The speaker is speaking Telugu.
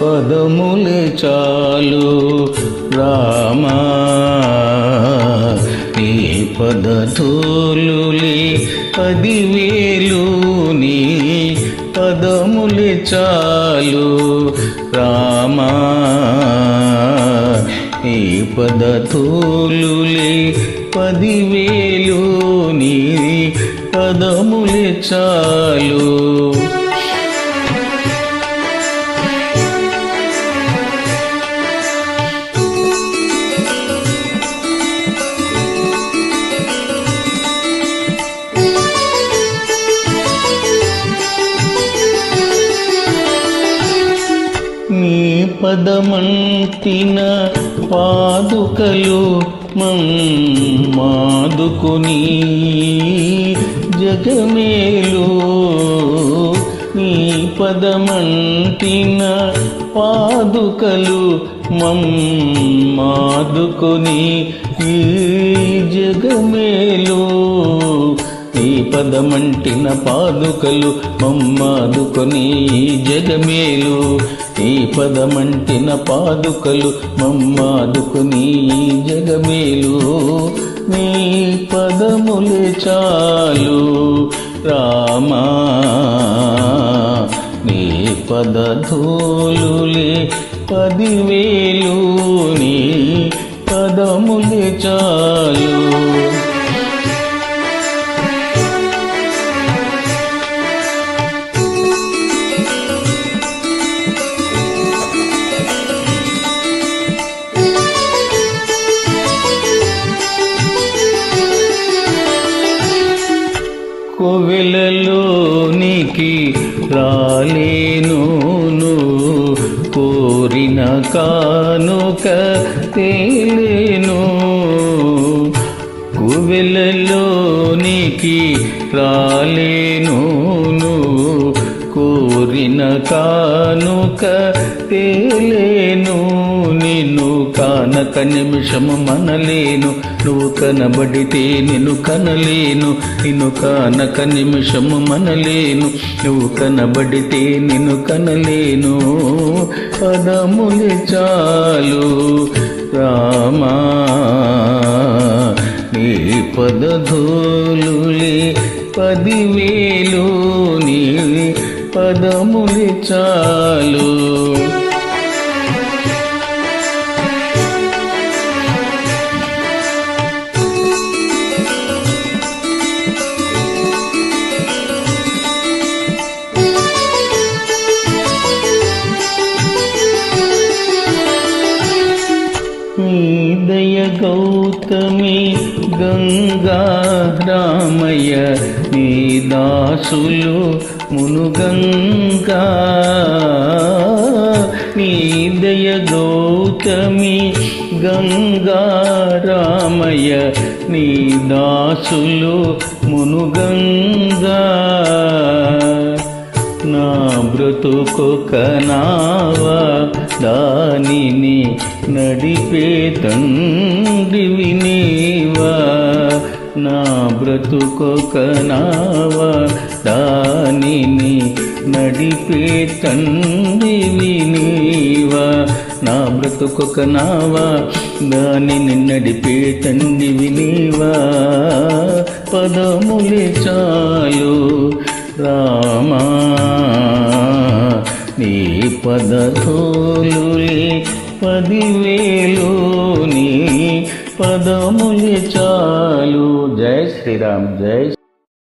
పదములే చాలు రామా. నీ పదతోలులే పదివేలు పదములి చాలు. రామా ఈ పదతోలులే పదివేలు నీ పదములి చాలు. పదమంటిన పాదుకలు మాదుకుని జగమేలు నీ పదమంటిన పాదుకలు మాదుకుని ఈ జగమేలు ఈ పదమంటిన పాదుకలు మమ్మాదుకొని జగమేలు నీ పదమంటిన పాదుకలు మమ్మాదుకొని ఈ జగమేలు. నీ పదములే చాలు రామా. నీ పదధూలులే పదివేలు. నీ పదములే చాలు. కోవెలలోనికి రాలేను కోరిన కానుక తేలేను. కోవెలలోనికి రాలేను కోరిన కానుక తేలే కనక నిమిషము మనలేను నువ్వు కనబడితే నిన్ను కనలేను. నిన్ను కానక నిమిషము మనలేను నువ్వు కనబడితే నిన్ను కనలేను. పదములు చాలు రామా నీ పదధూలులే పదివేలు నీ పదములు చాలు. దయ గౌతమి గంగా రామయ్య నీ దాసులు మునుగంగా నీ దయ గౌతమి గంగా రామయ్య నా బ్రతుకొక నావా దానిని నడిపే తండ్రివి నీవా నా బ్రతుకొక నావా దానిని నడిపే తండ్రివి నీవా నా బ్రతుకొక నావా దానిని నడిపే తండ్రివి నీవా పదములే చాలు రామా నీ పదతోలులే పదివేలు నీ పదములు చాలు. జై శ్రీరామ్ జై